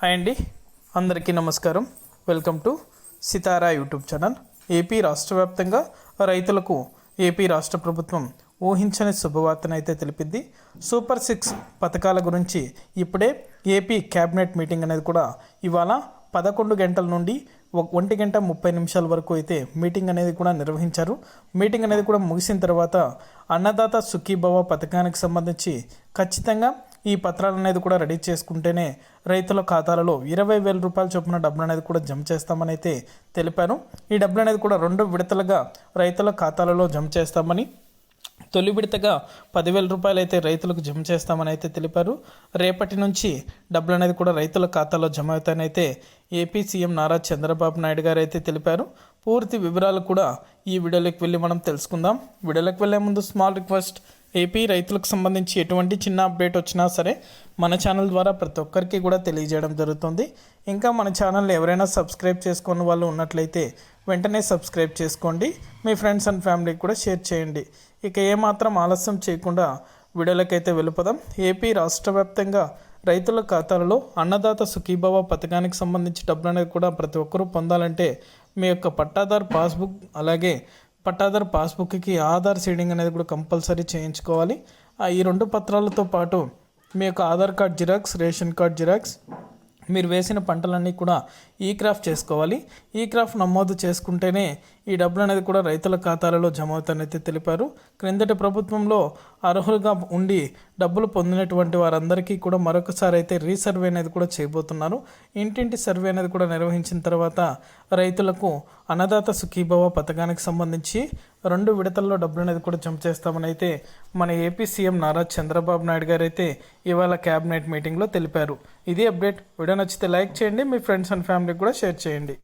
Hi అండి. అందరికీ నమస్కారం. Welcome to Sitara YouTube channel. AP రాష్ట్ర వ్యాప్తంగా రైతులకు ఏపీ రాష్ట్ర ప్రభుత్వం ఊహించని శుభవార్తనైతే తెలిపింది సూపర్ సిక్స్ పథకాల గురించి ఇప్పుడే ఏపీ క్యాబినెట్ మీటింగ్ అనేది కూడా ఇవాళ పదకొండు గంటల నుండి ఒంటి గంట ముప్పై నిమిషాల వరకు అయితే మీటింగ్ అనేది కూడా నిర్వహించారు. మీటింగ్ అనేది కూడా ముగిసిన తర్వాత అన్నదాత సుఖీభవ పథకానికి సంబంధించి ఖచ్చితంగా ఈ పత్రాలు అనేది కూడా రెడీ చేసుకుంటేనే రైతుల ఖాతాలలో ఇరవై వేల రూపాయల చొప్పున డబ్బులు అనేది కూడా జమ చేస్తామని అయితే తెలిపారు ఈ డబ్బులు అనేది కూడా రెండు విడతలుగా రైతుల ఖాతాలలో జమ చేస్తామని తొలి విడతగా పదివేల రూపాయలు అయితే రైతులకు జమ చేస్తామని అయితే తెలిపారు. రేపటి నుంచి డబ్బులు అనేది కూడా రైతుల ఖాతాలో జమ అవుతాయని అయితే ఏపీ సీఎం నారా చంద్రబాబు నాయుడు గారు అయితే తెలిపారు. పూర్తి వివరాలు కూడా ఈ వీడియోలోకి వెళ్ళి మనం తెలుసుకుందాం. వీడియోలోకి వెళ్ళే ముందు స్మాల్ రిక్వెస్ట్ ఏపీ రైతులకు సంబంధించి ఎటువంటి చిన్న అప్డేట్ వచ్చినా సరే మన ఛానల్ ద్వారా ప్రతి ఒక్కరికి కూడా తెలియజేయడం జరుగుతుంది. ఇంకా మన ఛానల్ ఎవరైనా సబ్స్క్రైబ్ చేసుకున్న వాళ్ళు ఉన్నట్లయితే వెంటనే సబ్స్క్రైబ్ చేసుకోండి. మీ ఫ్రెండ్స్ అండ్ ఫ్యామిలీకి కూడా షేర్ చేయండి. ఇక ఏమాత్రం ఆలస్యం చేయకుండా వీడియోలకైతే వెళ్ళిపోదాం. ఏపీ రాష్ట్ర వ్యాప్తంగా రైతుల ఖాతాలలో అన్నదాత సుఖీభావ పథకానికి సంబంధించి డబ్బులు అనేది కూడా ప్రతి ఒక్కరూ పొందాలంటే మీ యొక్క పట్టాదార్ పాస్బుక్ అలాగే పట్టాదార్ పాస్బుక్కి ఆధార్ సీడింగ్ అనేది కూడా కంపల్సరీ చేయించుకోవాలి. ఆ ఈ రెండు పత్రాలతో పాటు మీ యొక్క Aadhaar card xerox ration card xerox మీరు వేసిన పంటలన్నీ కూడా ఈ క్రాఫ్ట్ చేసుకోవాలి. ఈ క్రాఫ్ట్ నమోదు చేసుకుంటేనే ఈ డబ్బులు అనేది కూడా రైతుల ఖాతాలలో జమ అవుతానైతే తెలిపారు. క్రిందటి ప్రభుత్వంలో అర్హులుగా ఉండి డబ్బులు పొందినటువంటి వారందరికీ కూడా మరొకసారి అయితే రీసర్వే అనేది కూడా చేయబోతున్నారు. ఇంటింటి సర్వే అనేది కూడా నిర్వహించిన తర్వాత రైతులకు అన్నదాత సుఖీభవ పథకానికి సంబంధించి రెండు విడతల్లో డబ్బులు అనేది కూడా జమ చేస్తామని అయితే మన ఏపీ సీఎం నారా చంద్రబాబు నాయుడు గారు అయితే ఇవాళ క్యాబినెట్ మీటింగ్లో తెలిపారు. ఇది అప్డేట్. వీడియో నచ్చితే లైక్ చేయండి మీ ఫ్రెండ్స్ అండ్ ఫ్యామిలీకి కూడా షేర్ చేయండి.